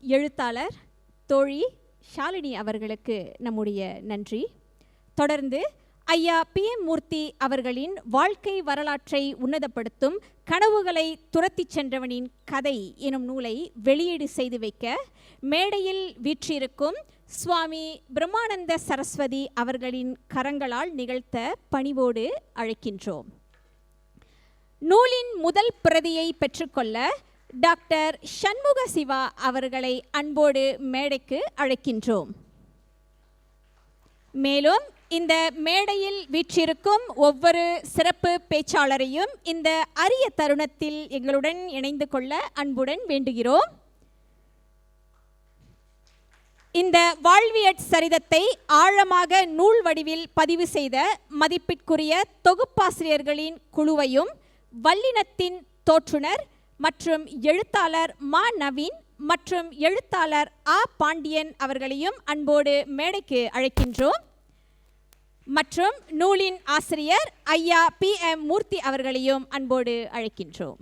எழுத்தாளர் தோழி ஷாலினி அவர்களுக்கு நம்முடைய நன்றி. தொடர்ந்து ஐயா பி எம் மூர்த்தி அவர்களின் வாழ்க்கை வரலாற்றை உன்னதப்படுத்தும் கனவுகளை துரத்திச் சென்றவனின் கதை எனும் நூலை வெளியீடு செய்து வைக்க மேடையில் வீற்றிருக்கும் சுவாமி பிரம்மானந்த சரஸ்வதி அவர்களின் கரங்களால் நிகழ்த்த பணிவோடு அழைக்கின்றோம். நூலின் முதல் பிரதியை பெற்றுக்கொள்ள டாக்டர் சண்முக சிவா அவர்களை அன்போடு மேடைக்கு அழைக்கின்றோம். மேலும் இந்த மேடையில் வீற்றிருக்கும் ஒவ்வொரு சிறப்பு பேச்சாளரையும் இந்த அரிய தருணத்தில் எங்களுடன் இணைந்து கொள்ள அன்புடன் வேண்டுகிறோம். இந்த வாழ்வியற் சரிதத்தை ஆழமாக நூல் வடிவில் பதிவு செய்த மதிப்பிற்குரிய தொகுப்பாசிரியர்களின் குழுவையும் வல்லினத்தின் தோற்றுனர் மற்றும் எழுத்தாளர் மா நவீன் மற்றும் எழுத்தாளர் ஆ பாண்டியன் அவர்களையும் அன்போடு மேடைக்கு அழைக்கின்றோம். மற்றும் நூலின் ஆசிரியர் ஐயா பி எம் மூர்த்தி அவர்களையும் அன்போடு அழைக்கின்றோம்.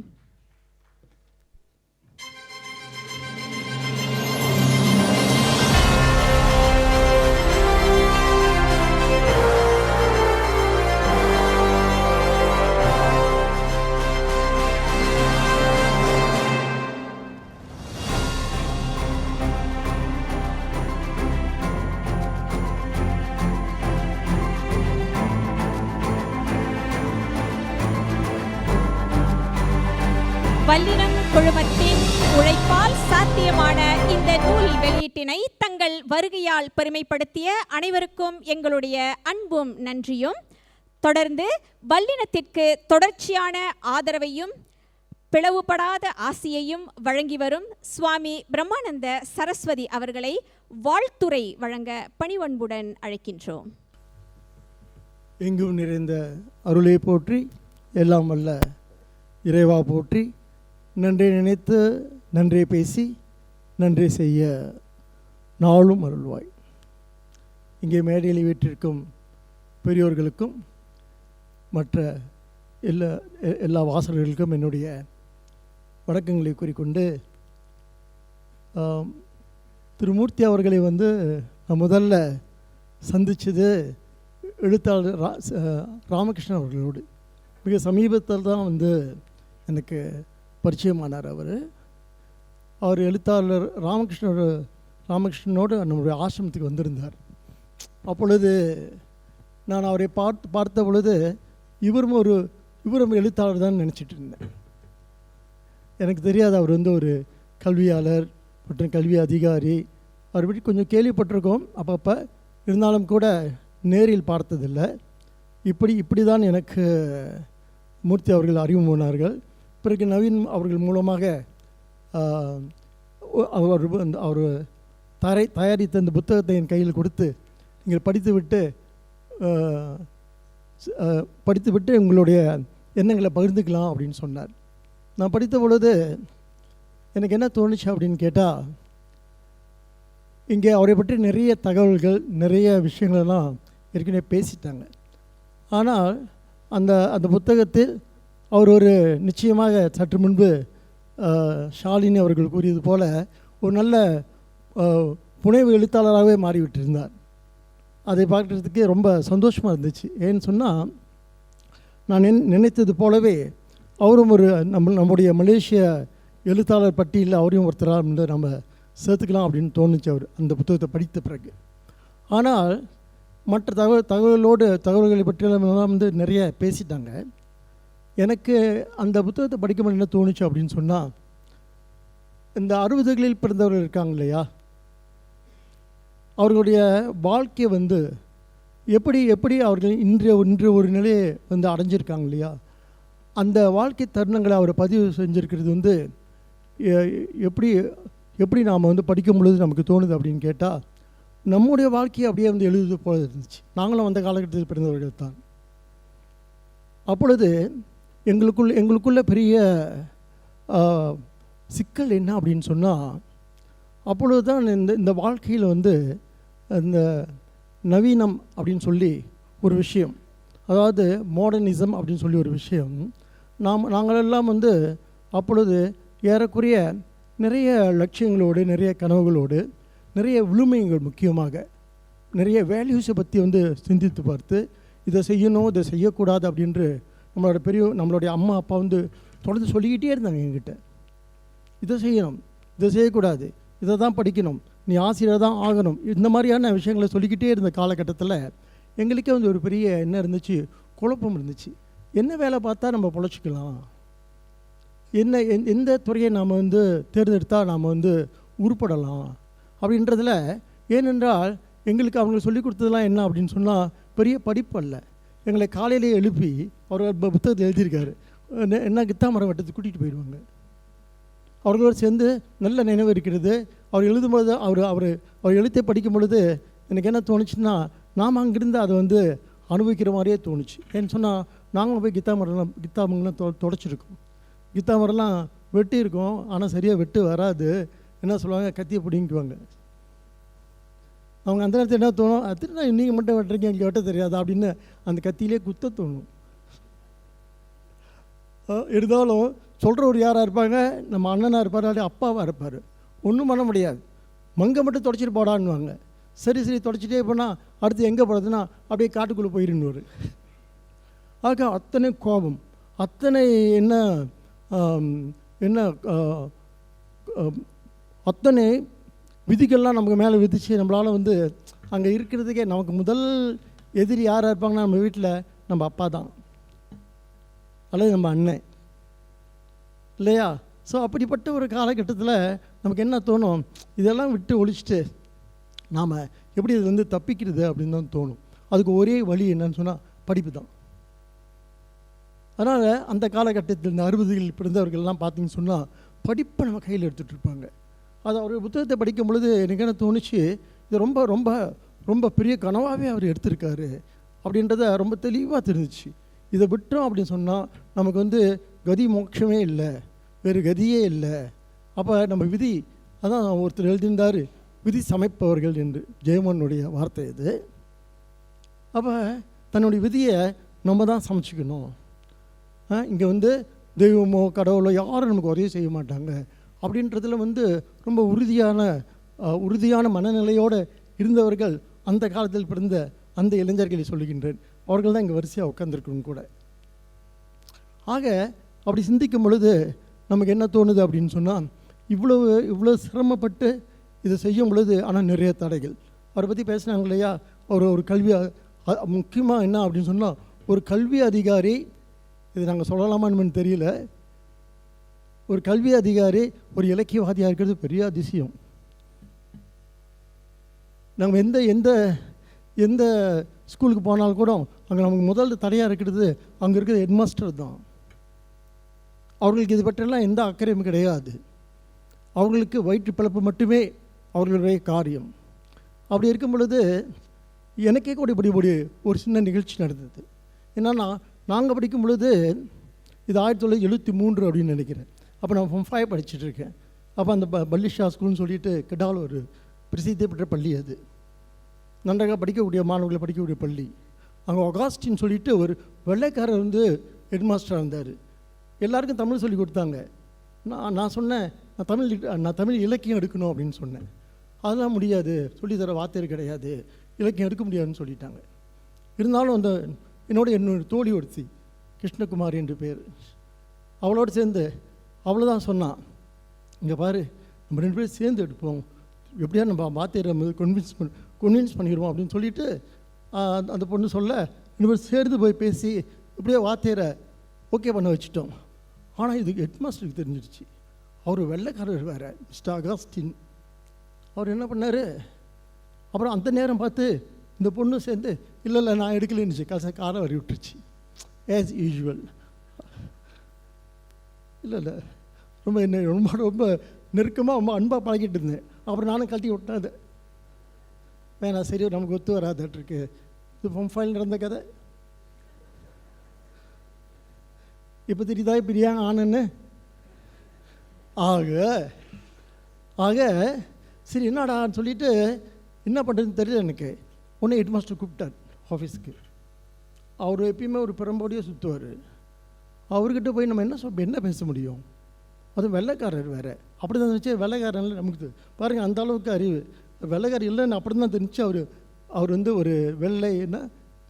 வல்லினம் குழுமத்தின் உழைப்பால் சாத்தியமான இந்த நூல் வெளியீட்டினை தங்கள் வருகையால் பெருமைப்படுத்திய அனைவருக்கும் எங்களுடைய அன்பும் நன்றியும். தொடர்ந்து வல்லினத்திற்கு தொடர்ச்சியான ஆதரவையும் பிளவுபடாத ஆசியையும் வழங்கி வரும் சுவாமி பிரம்மானந்த சரஸ்வதி அவர்களை வாழ்த்துரை வழங்க பணிவன்புடன் அழைக்கின்றோம். எங்கும் நிறைந்த அருளை போற்றி எல்லாம் வல்ல இறைவா போற்றி நன்றி நினைத்து நன்றி பேசி நன்றி செய்ய நாளும் அருள்வாய். இங்கே மேடையில் வீற்றிருக்கும் பெரியோர்களுக்கும் மற்ற எல்லா எல்லா வாசகர்களுக்கும் என்னுடைய வணக்கங்களை கூறிக்கொண்டு திருமூர்த்தி அவர்களை வந்து நான் முதல்ல சந்தித்தது எழுத்தாளர் ரா ராமகிருஷ்ணன் அவர்களோடு. மிக சமீபத்தில் தான் வந்து எனக்கு பரிச்சயமானார் அவர். அவர் எழுத்தாளர் ராமகிருஷ்ணர் ராமகிருஷ்ணனோடு நம்முடைய ஆசிரமத்துக்கு வந்திருந்தார். அப்பொழுது நான் அவரை பார்த்து பார்த்த பொழுது இவரும் ஒரு இவரும் எழுத்தாளர் தான் நினச்சிட்டு இருந்தேன். எனக்கு தெரியாது அவர் வந்து ஒரு கல்வியாளர் மற்றும் கல்வி அதிகாரி. அவர் பற்றி கொஞ்சம் கேள்விப்பட்டிருக்கோம். அப்பப்போ இருந்தாலும் கூட நேரில் பார்த்ததில்லை. இப்படி இப்படி தான் எனக்கு மூர்த்தி அவர்கள் அறிமுகமானார்கள். பிறகு நவீன் அவர்கள் மூலமாக அவர் வந்து- அவர் தரை தயாரித்த அந்த புத்தகத்தை என் கையில் கொடுத்து நீங்கள் படித்துவிட்டு படித்துவிட்டு உங்களுடைய எண்ணங்களை பகிர்ந்துக்கலாம் அப்படின்னு சொன்னார். நான் படித்த பொழுது எனக்கு என்ன தோணுச்சு அப்படின்னு கேட்டால் இங்கே அவரை பற்றி நிறைய தகவல்கள் நிறைய விஷயங்களெல்லாம் ஏற்கனவே பேசிட்டாங்க. ஆனால் அந்த அந்த புத்தகத்தில் அவர் ஒரு நிச்சயமாக சற்று முன்பு ஷாலினி அவர்கள் கூறியது போல ஒரு நல்ல புனைவு எழுத்தாளராகவே மாறிவிட்டிருந்தார். அதை பார்க்குறதுக்கு ரொம்ப சந்தோஷமாக இருந்துச்சு. ஏன்னு சொன்னால் நான் நின் நினைத்தது போலவே அவரும் ஒரு நம்ம நம்முடைய மலேசிய எழுத்தாளர் பட்டியலில் அவரையும் ஒருத்தராக வந்து நம்ம சேர்த்துக்கலாம் அப்படின்னு தோணுச்சு அவர் அந்த புத்தகத்தை படித்த பிறகு. ஆனால் மற்ற தகவல் தகவலோடு தகவல்களை பற்றியெல்லாம் வந்து நிறைய பேசிட்டாங்க. எனக்கு அந்த புத்தகத்தை படிக்கும்போது என்ன தோணுச்சு அப்படின்னு சொன்னால் இந்த அறுபதுகளில் பிறந்தவர்கள் இருக்காங்க இல்லையா? அவர்களுடைய வாழ்க்கையை வந்து எப்படி எப்படி அவர்கள் இன்றைய இன்று ஒரு நிலையை வந்து அடைஞ்சிருக்காங்க இல்லையா? அந்த வாழ்க்கை தருணங்களை அவர் பதிவு செஞ்சுருக்கிறது வந்து எப்படி எப்படி நாம் வந்து படிக்கும் பொழுது நமக்கு தோணுது அப்படின்னு கேட்டால் நம்முடைய வாழ்க்கையை அப்படியே வந்து எழுதுவது போல இருந்துச்சு. நாங்களும் அந்த காலகட்டத்தில் பிறந்தவர்கள் தான். அப்பொழுது எங்களுக்குள் எங்களுக்குள்ள பெரிய சிக்கல் என்ன அப்படின்னு சொன்னால் அப்பொழுது தான் இந்த இந்த வாழ்க்கையில் வந்து இந்த நவீனம் அப்படின்னு சொல்லி ஒரு விஷயம். அதாவது மாடர்னிசம் அப்படின்னு சொல்லி ஒரு விஷயம். நாம் நாங்களெல்லாம் வந்து அப்பொழுது ஏறக்குறைய நிறைய லட்சியங்களோடு நிறைய கனவுகளோடு நிறைய விழுமைகள் முக்கியமாக நிறைய வேல்யூஸை பற்றி வந்து சிந்தித்து பார்த்து இதை செய்யணும் இதை செய்யக்கூடாது அப்படின்று நம்மளோட பெரிய நம்மளுடைய அம்மா அப்பா வந்து தொடர்ந்து சொல்லிக்கிட்டே இருந்தாங்க எங்கிட்ட இதை செய்யணும் இதை செய்யக்கூடாது இதை தான் படிக்கணும் நீ ஆசிரியர் தான் ஆகணும். இந்த மாதிரியான விஷயங்களை சொல்லிக்கிட்டே இருந்த காலகட்டத்தில் எங்களுக்கே வந்து ஒரு பெரிய என்ன இருந்துச்சு குழப்பம் இருந்துச்சு. என்ன வேலை பார்த்தா நம்ம பொழைச்சிக்கலாம்? என்ன எந்- எந்த துறையை நாம் வந்து தேர்ந்தெடுத்தால் நாம் வந்து உருப்படலாம்? அப்படின்றதுல ஏனென்றால் எங்களுக்கு அவங்க சொல்லிக் கொடுத்ததெல்லாம் என்ன அப்படின்னு சொன்னால் பெரிய படிப்பு அல்ல. எங்களை காலையிலே எழுப்பி அவர் ப- புத்தகத்தை எழுதியிருக்காரு. என்ன- என்ன கித்தா மரம் கூட்டிகிட்டு போயிடுவாங்க. அவர்களோடு சேர்ந்து நல்ல நினைவு இருக்கிறது. அவர் எழுதும்பொழுது அவர் அவர் அவர் எழுத்தை படிக்கும் பொழுது எனக்கு என்ன தோணுச்சுன்னா நாம் அங்கிருந்து அதை வந்து அனுபவிக்கிற மாதிரியே தோணுச்சு. ஏன்னு சொன்னால் நாங்களும் போய் கித்தா மரம்லாம் கித்தா மரம்லாம் தொ தொடச்சிருக்கோம். கித்தா மரம்லாம் வெட்டி இருக்கோம் ஆனால் சரியாக வெட்டு வராது. என்ன சொல்லுவாங்க? கத்தியை பிடிங்குவாங்க அவங்க அந்த நேரத்தில் என்ன தோணும்? திருநா நீங்கள் மட்டும் வெட்டுறீங்க எனக்கு வெட்ட தெரியாது? அப்படின்னு அந்த கத்தியிலே குத்த தோணும். இருந்தாலும் இருந்தாலும் சொல்கிறவர் யாராக இருப்பாங்க? நம்ம அண்ணனாக இருப்பார் அப்படி அப்பாவாக இருப்பார். ஒன்றும் பண்ண முடியாது. மங்கை மட்டும் தொடச்சிட்டு போடான்னுவாங்க. சரி சரி தொடச்சிட்டே போனால் அடுத்து எங்கே போகிறதுனா அப்படியே காட்டுக்குள்ளே போயிருந்துவார் ஆக அத்தனை கோபம். அத்தனை என்ன என்ன அத்தனை விதிகள்லாம் நமக்கு மேலே விதிச்சு நம்மளால் வந்து அங்கே இருக்கிறதுக்கே நமக்கு முதல் எதிரி யாராக இருப்பாங்கன்னா நம்ம வீட்டில் நம்ம அப்பா தான். அல்லது நம்ம அண்ணன். இல்லையா? ஸோ அப்படிப்பட்ட ஒரு காலகட்டத்தில் நமக்கு என்ன தோணும்? இதெல்லாம் விட்டு ஒழிச்சிட்டு நாம் எப்படி இது வந்து தப்பிக்கிறது அப்படின்னு தான் தோணும். அதுக்கு ஒரே வழி என்னன்னு சொன்னால் படிப்பு தான். அதனால் அந்த காலகட்டத்தில் இந்த அறுபதுகளில் பிறந்தவர்கள்லாம் பார்த்தீங்கன்னு சொன்னால் படிப்பை நம்ம கையில் எடுத்துகிட்டு இருப்பாங்க. அது அவர் புத்தகத்தை படிக்கும் பொழுது எனக்கு என்ன தோணுச்சு இது ரொம்ப ரொம்ப ரொம்ப பெரிய கனவாகவே அவர் எடுத்திருக்காரு அப்படின்றத ரொம்ப தெளிவாக தெரிஞ்சிச்சு. இதை விட்டோம் அப்படின்னு சொன்னால் நமக்கு வந்து கதி மோட்சமே இல்லை வேறு கதியே இல்லை. அப்போ நம்ம விதி அதான் ஒருத்தர் எழுதியிருந்தார் விதி சமைப்பவர்கள் என்று ஜெயமனுடைய வார்த்தை இது. அப்போ தன்னுடைய விதியை நம்ம தான் சமைச்சிக்கணும். இங்கே வந்து தெய்வமோ கடவுளோ யாரும் நமக்கு உதவி செய்ய மாட்டாங்க. அப்படின்றதுல வந்து ரொம்ப உறுதியான உறுதியான மனநிலையோடு இருந்தவர்கள் அந்த காலத்தில் பிறந்த அந்த இளைஞர்களை சொல்லுகின்றேன். அவர்கள் தான் இங்கே வரிசையாக உட்காந்துருக்கணும் கூட. ஆக அப்படி சிந்திக்கும் பொழுது நமக்கு என்ன தோணுது அப்படின்னு சொன்னால் இவ்வளவு இவ்வளோ சிரமப்பட்டு இதை செய்யும் பொழுது ஆனால் நிறைய தடைகள். அவரை பற்றி பேசினாங்க இல்லையா? அவர் ஒரு கல்வி முக்கியமாக என்ன அப்படின்னு சொன்னால் ஒரு கல்வி அதிகாரி இது நாங்கள் சொல்லலாமான்னு தெரியல. ஒரு கல்வி அதிகாரி ஒரு இலக்கியவாதியாக இருக்கிறது பெரிய அதிசயம். நம்ம எந்த எந்த எந்த ஸ்கூலுக்கு போனாலும் கூட அங்கே நமக்கு முதல் தடையாக இருக்கிறது அங்கே இருக்கிற ஹெட்மாஸ்டர் தான். அவர்களுக்கு இது பற்றியெல்லாம் எந்த அக்கறையும் கிடையாது. அவர்களுக்கு வயிற்று பிழப்பு மட்டுமே அவர்களுடைய காரியம். அப்படி இருக்கும் பொழுது எனக்கே கூட இப்படி இப்படி ஒரு சின்ன நிகழ்ச்சி நடந்தது. என்னென்னா நாங்கள் படிக்கும் பொழுது இது ஆயிரத்தி தொள்ளாயிரத்தி எழுபத்தி மூன்று அப்படின்னு நினைக்கிறேன். அப்போ நான் ஃபார்ம் ஃபைவ் படிச்சுட்டு இருக்கேன் அப்போ அந்த ப பல்லிஷா ஸ்கூல்னு சொல்லிட்டு கிடால் ஒரு பிரசித்தி பெற்ற பள்ளி அது. நன்றாக படிக்கக்கூடிய மாணவர்களை படிக்கக்கூடிய பள்ளி. அங்கே ஒகாஸ்டின்னு சொல்லிட்டு ஒரு வெள்ளைக்காரர் வந்து ஹெட்மாஸ்டராக இருந்தார். எல்லாருக்கும் தமிழ் சொல்லி கொடுத்தாங்க. நான் நான் சொன்னேன் நான் தமிழ் நான் தமிழ் இலக்கியம் எடுக்கணும் அப்படின்னு சொன்னேன். அதெல்லாம் முடியாது சொல்லித்தர வார்த்தை கிடையாது இலக்கியம் எடுக்க முடியாதுன்னு சொல்லிட்டாங்க. இருந்தாலும் அந்த என்னோட என்னோட தோழி ஒருத்தி கிருஷ்ணகுமார் என்று பேர். அவளோடு சேர்ந்து அவ்வளோதான் சொன்னான். இங்கே பாரு நம்ம ரெண்டு பேரும் சேர்ந்து எடுப்போம். எப்படியா நம்ம வார்த்தையரை கன்வின்ஸ் பண்ண கன்வின்ஸ் பண்ணிடுவோம் அப்படின்னு சொல்லிட்டு அந்த- அந்த பொண்ணு சொல்ல ரெண்டு பேரும் சேர்ந்து போய் பேசி இப்படியே வார்த்தையரை ஓகே பண்ண வச்சுட்டோம். ஆனால் இது ஹெட்மாஸ்டருக்கு தெரிஞ்சிருச்சு அவர் வெள்ளைக்காரர் வேறு மிஸ்டர் அகாஸ்டின். அவர் என்ன பண்ணார்? அப்புறம் அந்த நேரம் பார்த்து இந்த பொண்ணு சேர்ந்து இல்லை இல்லை நான் எடுக்கலைன்னுச்சு. கச காரை வரி விட்டுருச்சு. ஆஸ் யூஷுவல் இல்லை இல்லை. ரொம்ப என்ன ரொம்ப ரொம்ப நெருக்கமாக ரொம்ப அன்பாக பழகிட்டு இருந்தேன். அப்புறம் நானும் கழட்டி விட்டேன் அதை. வேணாம் சரி நமக்கு ஒத்து வராதாட்டிருக்கு இது ஃபைல் நடந்த கதை. இப்போ தெரியுதா இப்படி ஏன் ஆனன்னு? ஆக ஆக சரி என்னடான்னு சொல்லிட்டு என்ன பண்ணுறதுன்னு தெரியல எனக்கு. உடனே ஹெட் மாஸ்டர் கூப்பிட்டார் ஆஃபீஸுக்கு அவர் எப்பயுமே ஒரு பெரம்போடியே சுற்றுவார் அவர்கிட்ட போய் நம்ம என்ன சொல் என்ன பேச முடியும்? அதுவும் வெள்ளைக்காரர் வேறு. அப்படி தான் இருந்துச்சு வெள்ளைக்காரன் நமக்கு பாருங்கள் அந்த அளவுக்கு அறிவு. வெள்ளைக்காரர் இல்லைன்னு அப்படி தான் தெரிஞ்சு அவர் அவர் வந்து ஒரு வெள்ளை என்ன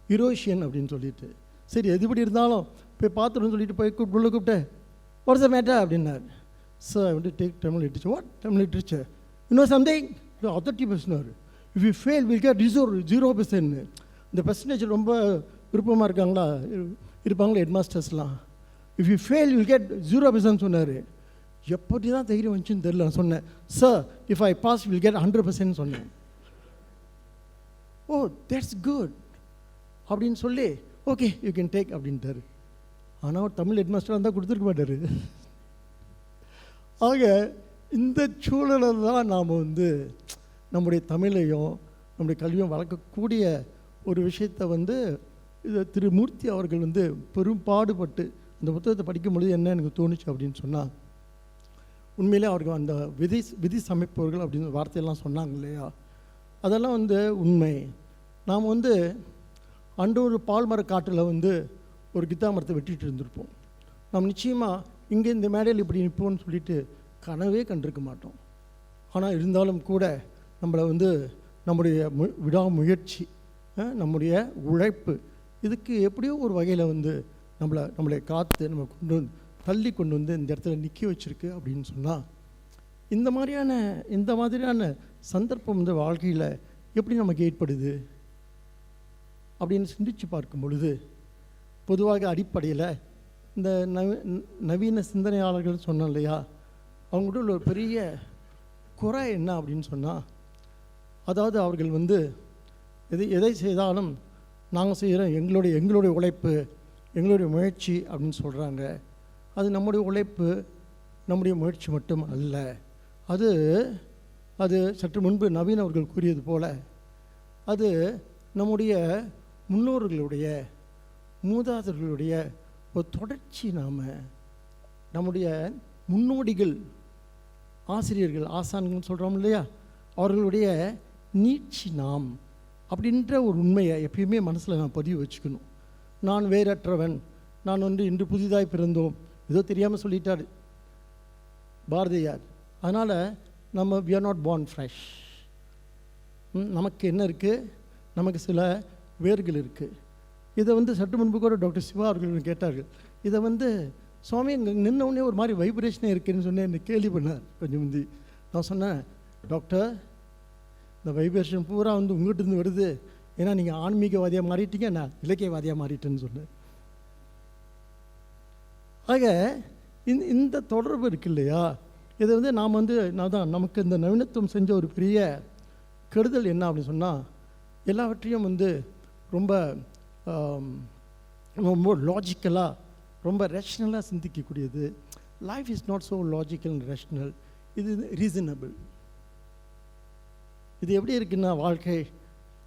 யூரோஷியன் அப்படின்னு சொல்லிட்டு. சரி எது இப்படி இருந்தாலும் போய் பார்த்துருன்னு சொல்லிட்டு போய் கூப்பிட்டு உள்ள கூப்பிட்டேன் வாட்ஸ் த அப்படின்னார். சார் வந்து take Tamil literature what Tamil literature இன்னும் சம்திங் அத்தர்ட்டி பேசினார். If you fail will get ரிசோர் zero percent இந்த பர்சன்டேஜ் ரொம்ப விருப்பமாக இருக்காங்களா? இரு- இருப்பாங்களா head மாஸ்டர்ஸ்லாம் if you fail will get zero percent சொன்னார். எப்படி தான் தைரியம் வந்துச்சுன்னு தெரில நான் சொன்னேன் sir if I pass will get hundred percent சொன்னேன். ஓ தட்ஸ் குட் அப்படின்னு சொல்லி ஓகே யூ கேன் டேக் அப்படின்ட்டாரு. ஆனால் அவர் தமிழ் ஹெட்மாஸ்டர் இருந்தால் கொடுத்துருக்க மாட்டார். ஆக இந்த சூழலில் தான் நாம் வந்து நம்முடைய தமிழையும் நம்முடைய கல்வியும் வளர்க்கக்கூடிய ஒரு விஷயத்தை வந்து இது திரு மூர்த்தி அவர்கள் வந்து பெரும் பாடுபட்டு அந்த புத்தகத்தை படிக்கும் பொழுது என்ன எனக்கு தோணுச்சு அப்படின்னு சொன்னால் உண்மையிலே அவர்கள் அந்த விதி விதி சமைப்பவர்கள் அப்படின்னு வார்த்தையெல்லாம் சொன்னாங்க இல்லையா? அதெல்லாம் வந்து உண்மை. நாம் வந்து அன்று ஒரு பால்மர காட்டில் வந்து ஒரு கித்தா மரத்தை வெட்டிட்டு இருந்திருப்போம். நாம் நிச்சயமாக இங்கே இந்த மேடையில் இப்படி நிற்போம்னு சொல்லிட்டு கனவே கண்டிருக்க மாட்டோம். ஆனால் இருந்தாலும் கூட நம்மளை வந்து நம்முடைய மு விடாமுயற்சி நம்முடைய உழைப்பு இதுக்கு எப்படியோ ஒரு வகையில் வந்து நம்மளை நம்மளை காத்து நம்ம கொண்டு வந்து தள்ளி கொண்டு வந்து இந்த இடத்துல நிற்க வச்சுருக்கு அப்படின்னு சொன்னால் இந்த மாதிரியான இந்த மாதிரியான சந்தர்ப்பம் வந்து வாழ்க்கையில் எப்படி நமக்கு ஏற்படுது? அப்படின்னு சிந்திச்சு பார்க்கும் பொழுது பொதுவாக அடிப்படையில் இந்த நவ நவீன சிந்தனையாளர்கள் சொன்னோம் இல்லையா அவங்கள்ட்ட உள்ள ஒரு பெரிய குறை என்ன அப்படின்னு சொன்னால் அதாவது அவர்கள் வந்து எதை எதை செய்தாலும் நாங்கள் செய்கிறோம் எங்களுடைய எங்களுடைய உழைப்பு எங்களுடைய முயற்சி அப்படின்னு சொல்கிறாங்க அது நம்முடைய உழைப்பு நம்முடைய முயற்சி மட்டும் அல்ல. அது அது சற்று முன்பு நவீன் அவர்கள் கூறியது போல அது நம்முடைய முன்னோர்களுடைய மூதாதர்களுடைய ஒரு தொடர்ச்சி நாம் நம்முடைய முன்னோடிகள் ஆசிரியர்கள் ஆசான்கள் சொல்கிறோம் இல்லையா? அவர்களுடைய நீட்சி நாம் அப்படின்ற ஒரு உண்மையை எப்பயுமே மனசில் நான் பதிவு வச்சுக்கணும். நான் வேறற்றவன் நான் வந்து இன்று புதிதாய் பிறந்தோம் ஏதோ தெரியாமல் சொல்லிட்டார். பாரதியார். அதனால் நம்ம we are not born fresh நமக்கு என்ன இருக்குது நமக்கு சில வேர்கள் இருக்குது இதை வந்து சற்று முன்பு கூட டாக்டர் சிவா அவர்கள் கேட்டார்கள். இதை வந்து சுவாமி இங்கே நின்ன ஒரு மாதிரி வைப்ரேஷனே இருக்குதுன்னு சொன்னேன். என்னை கேள்வி பண்ணார். கொஞ்சம் முந்தி. நான் சொன்னேன் டாக்டர் இந்த வைப்ரேஷன் பூரா வந்து உங்கள்கிட்ட இருந்து வருது. ஏன்னா நீங்கள் ஆன்மீகவாதியாக மாறிட்டீங்க. நான் இலக்கியவாதியாக மாறிட்டேன்னு சொன்னேன். ஆக இந்த இந்த தொடர்பு இருக்கு இல்லையா இதை வந்து நாம் வந்து நான் தான் நமக்கு இந்த நவீனத்துவம் செஞ்ச ஒரு பெரிய கெடுதல் என்ன அப்படின்னு சொன்னால் எல்லாவற்றையும் வந்து ரொம்ப ரொம்ப லாஜிக்கலாக ரொம்ப ரேஷ்னலாக சிந்திக்கக்கூடியது. Life is not so logical and rational இது ரீசனபிள் இது எப்படி இருக்குன்னா வாழ்க்கை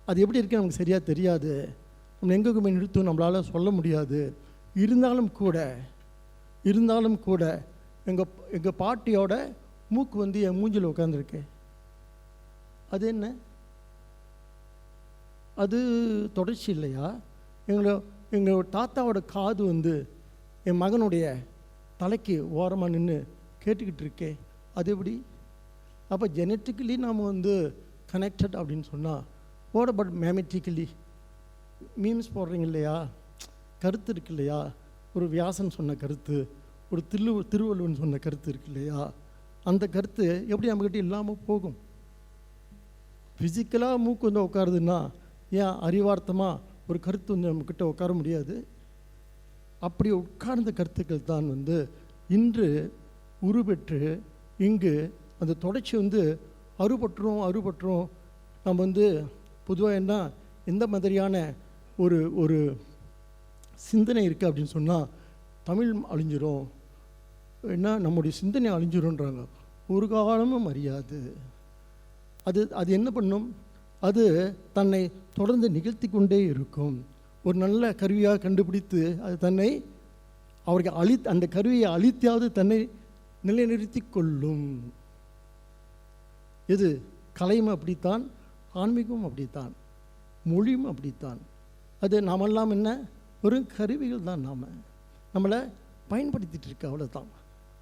அது எப்படி இருக்குன்னு நமக்கு சரியாக தெரியாது. நம்ம எங்கே போய் நிறுத்தும் நம்மளால் சொல்ல முடியாது. இருந்தாலும் கூட இருந்தாலும் கூட எங்கள் எங்கள் பாட்டியோட மூக்கு வந்து என் மூஞ்சில் உட்காந்துருக்கு அது என்ன? அது தொடர்ச்சி இல்லையா? எங்களோட எங்கள் தாத்தாவோட காது வந்து என் மகனுடைய தலைக்கு ஓரமாக நின்று கேட்டுக்கிட்டு இருக்கே. அது எப்படி? அப்போ ஜெனட்டிக்கலி நாம் வந்து கனெக்டட் அப்படின்னு சொன்னால் வாட் அபவுட் மேமெட்டிக்கலி மீம்ஸ் போடுறீங்க இல்லையா? கருத்து இருக்கு இல்லையா? ஒரு வியாசன் சொன்ன கருத்து ஒரு திரு திருவள்ளுவன் சொன்ன கருத்து இருக்கு இல்லையா? அந்த கருத்து எப்படி நம்மக்கிட்ட இல்லாமல் போகும்? ஃபிசிக்கலாக மூக்கு வந்து உட்காருதுன்னா ஏன் அறிவார்த்தமாக ஒரு கருத்து வந்து நம்மக்கிட்ட உட்கார முடியாது? அப்படி உட்கார்ந்த கருத்துக்கள் தான் வந்து இன்று உருபெற்று இங்கு அந்த தொடர்ச்சி வந்து அறுபட்டுரும் அறுபட்டுரும் நம்ம வந்து பொதுவாக என்ன? எந்த மாதிரியான ஒரு ஒரு சிந்தனை இருக்குது அப்படின்னு சொன்னால் தமிழ் அழிஞ்சிரும். என்ன நம்முடைய சிந்தனை அழிஞ்சிரும்ன்றாங்க. ஒரு காலமும் அறியாது. அது அது என்ன பண்ணும்? அது தன்னை தொடர்ந்து நிகழ்த்தி கொண்டே இருக்கும். ஒரு நல்ல கருவியாக கண்டுபிடித்து அது தன்னை அவருக்கு அழி அந்த கருவியை அழித்தாவது தன்னை நிலைநிறுத்தி கொள்ளும். இது கலையும் அப்படித்தான் ஆன்மீகமும் அப்படித்தான் மொழியும் அப்படித்தான். அது நாமெல்லாம் என்ன? ஒரு கருவிகள் தான் நாம். நம்மளை பயன்படுத்திகிட்டு இருக்கு அவ்வளோதான்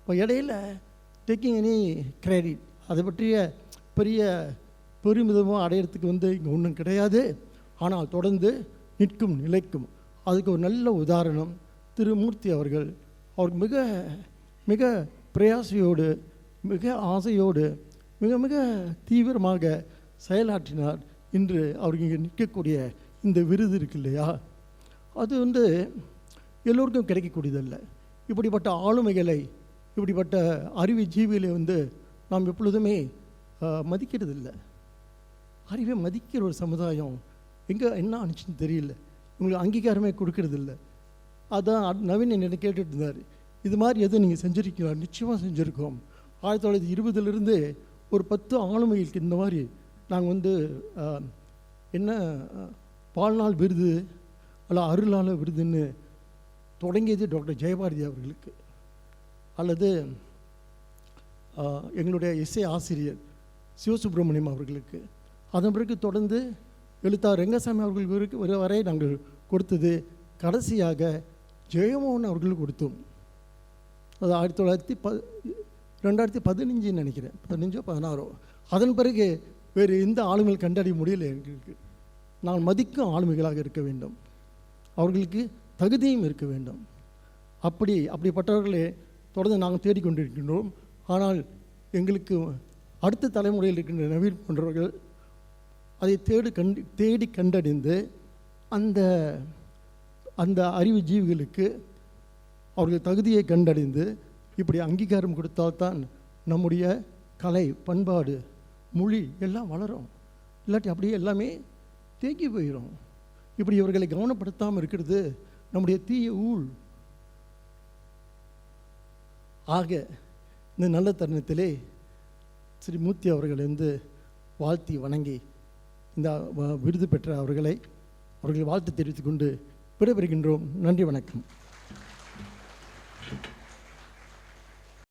இப்போ இடையில டேக்கிங் எனி கிரெடிட் அதை பற்றிய பெரிய பெருமிதமாக அடையிறதுக்கு வந்து இங்கே ஒன்றும் கிடையாது. ஆனால் தொடர்ந்து நிற்கும் நிலைக்கும். அதுக்கு ஒரு நல்ல உதாரணம் திருமூர்த்தி அவர்கள். அவர் மிக மிக பிரயாசையோடு மிக ஆசையோடு மிக மிக தீவிரமாக செயலாற்றினார். இன்று அவருக்கு இங்கே நிற்கக்கூடிய இந்த விருது இருக்கு இல்லையா? அது வந்து எல்லோருக்கும் கிடைக்கக்கூடியதல்ல. இப்படிப்பட்ட ஆளுமைகளை இப்படிப்பட்ட அறிவு ஜீவிகளை வந்து நாம் எப்பொழுதுமே மதிக்கிறது இல்லை அறிவை மதிக்கிற ஒரு சமுதாயம் எங்கே என்ன ஆனிச்சுன்னு தெரியல. உங்களுக்கு அங்கீகாரமே கொடுக்கறதில்ல. அதான் நவீன் என்ன கேட்டுட்டு இருந்தார். இது மாதிரி எதுவும் நீங்கள் செஞ்சுருக்கீங்களா? நிச்சயமாக செஞ்சுருக்கோம். ஆயிரத்தி தொள்ளாயிரத்தி இருபதுலேருந்து ஒரு பத்து ஆளுமைகளுக்கு இந்த மாதிரி நாங்கள் வந்து என்ன பால்நாள் விருது அல்ல அருளாள விருதுன்னு தொடங்கியது டாக்டர் ஜெயபாரதி அவர்களுக்கு. அல்லது எங்களுடைய இசை ஆசிரியர் சிவசுப்பிரமணியம் அவர்களுக்கு. அதன் பிறகு தொடர்ந்து எழுத்தாளர் ரெங்கசாமி அவர்கள் வரை- வரை நாங்கள் கொடுத்தது கடைசியாக ஜெயமோகன் அவர்களுக்கு கொடுத்தோம். அது ஆயிரத்தி தொள்ளாயிரத்தி ப ரெண்டாயிரத்தி பதினஞ்சுன்னு நினைக்கிறேன். பதினஞ்சோ பதினாறோ. அதன் பிறகு வேறு எந்த ஆளுமைகள் கண்டறிய முடியல எங்களுக்கு. நாங்கள் மதிக்கும் ஆளுமைகளாக இருக்க வேண்டும். அவர்களுக்கு தகுதியும் இருக்க வேண்டும். அப்படி அப்படிப்பட்டவர்களே தொடர்ந்து நாங்கள் தேடிக்கொண்டிருக்கின்றோம். ஆனால் எங்களுக்கு அடுத்த தலைமுறையில் இருக்கின்ற நவீன் போன்றவர்கள் அதை தேடு கண்டு தேடி கண்டறிந்து அந்த அந்த அறிவு ஜீவிகளுக்கு அவர்கள் தகுதியை கண்டறிந்து இப்படி அங்கீகாரம் கொடுத்தால்தான் நம்முடைய கலை பண்பாடு மொழி எல்லாம் வளரும். இல்லாட்டி அப்படியே எல்லாமே தேங்கி போயிடும் இப்படி இவர்களை கவனப்படுத்தாமல் இருக்கிறது நம்முடைய தீய ஊழ். ஆக இந்த நல்ல தருணத்திலே ஸ்ரீ மூர்த்தி அவர்களை வந்து வாழ்த்தி வணங்கி இந்த வ- விருது பெற்ற அவர்களை அவர்கள் வாழ்த்து தெரிவித்துக்கொண்டு விடைபெறுகின்றோம். நன்றி வணக்கம்.